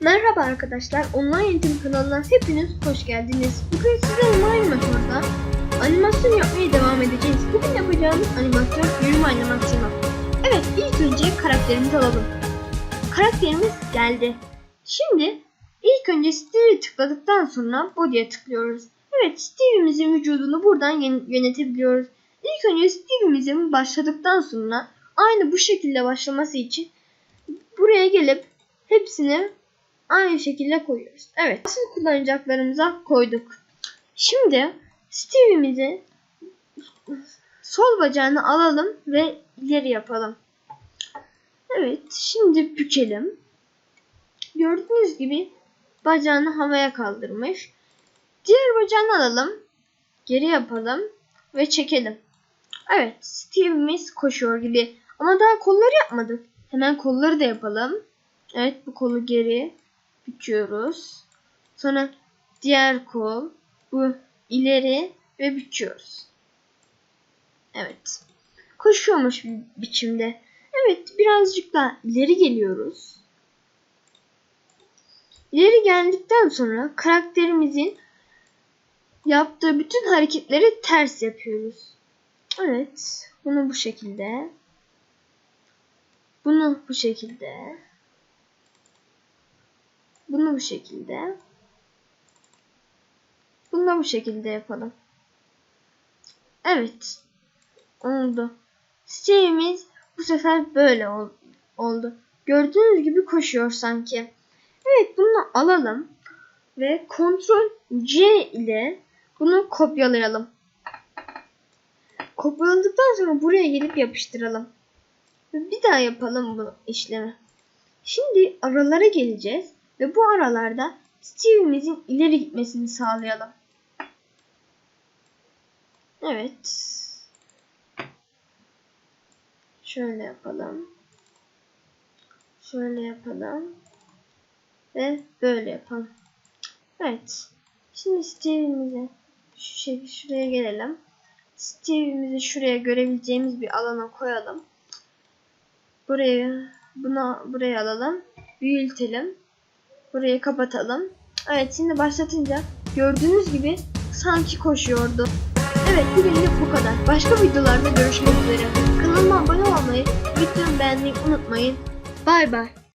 Merhaba arkadaşlar, Online Eğitim kanalına hepiniz hoş geldiniz. Bugün size Online Motor'da animasyon yapmaya devam edeceğiz. Bugün yapacağımız animasyon yürüme animasyonu. Evet, ilk önce karakterimizi alalım. Karakterimiz geldi. Şimdi ilk önce Steve'i tıkladıktan sonra Body'ye tıklıyoruz. Evet, Steve'imizin vücudunu buradan yön- yönetebiliyoruz. İlk önce Steve'imizin başladıktan sonra aynı bu şekilde başlaması için buraya gelip hepsini aynı şekilde koyuyoruz. Evet. Asıl kullanacaklarımıza koyduk. Şimdi Steve'imizi sol bacağını alalım ve ileri yapalım. Evet. Şimdi bükelim. Gördüğünüz gibi bacağını havaya kaldırmış. Diğer bacağını alalım. Geri yapalım ve çekelim. Evet. Steve'imiz koşuyor gibi. Ama daha kolları yapmadık. Hemen kolları da yapalım. Evet bu kolu geri büküyoruz. Sonra diğer kol bu ileri ve büküyoruz. Evet. Koşuyormuş bir biçimde. Evet birazcık daha ileri geliyoruz. İleri geldikten sonra karakterimizin yaptığı bütün hareketleri ters yapıyoruz. Evet. Bunu bu şekilde. Bunu bu şekilde. Bunu bu şekilde. Bunu da bu şekilde yapalım. Evet. Oldu. Steve'imiz bu sefer böyle ol- oldu. Gördüğünüz gibi koşuyor sanki. Evet bunu alalım. Ve Ctrl C ile bunu kopyalayalım. Kopyaladıktan sonra buraya gelip yapıştıralım. Bir daha yapalım bu işlemi. Şimdi aralara geleceğiz ve bu aralarda Steve'imizin ileri gitmesini sağlayalım. Evet. Şöyle yapalım. Şöyle yapalım. Ve böyle yapalım. Evet. Şimdi Steve'imize şu şekilde şuraya gelelim. Steve'imizi şuraya görebileceğimiz bir alana koyalım. Buraya buna buraya alalım. Büyütelim. Burayı kapatalım. Evet şimdi başlatınca gördüğünüz gibi sanki koşuyordu. Evet bugünlük bu kadar. Başka videolarda görüşmek üzere. Kanalıma abone olmayı, videomu beğenmeyi unutmayın. Bay bay.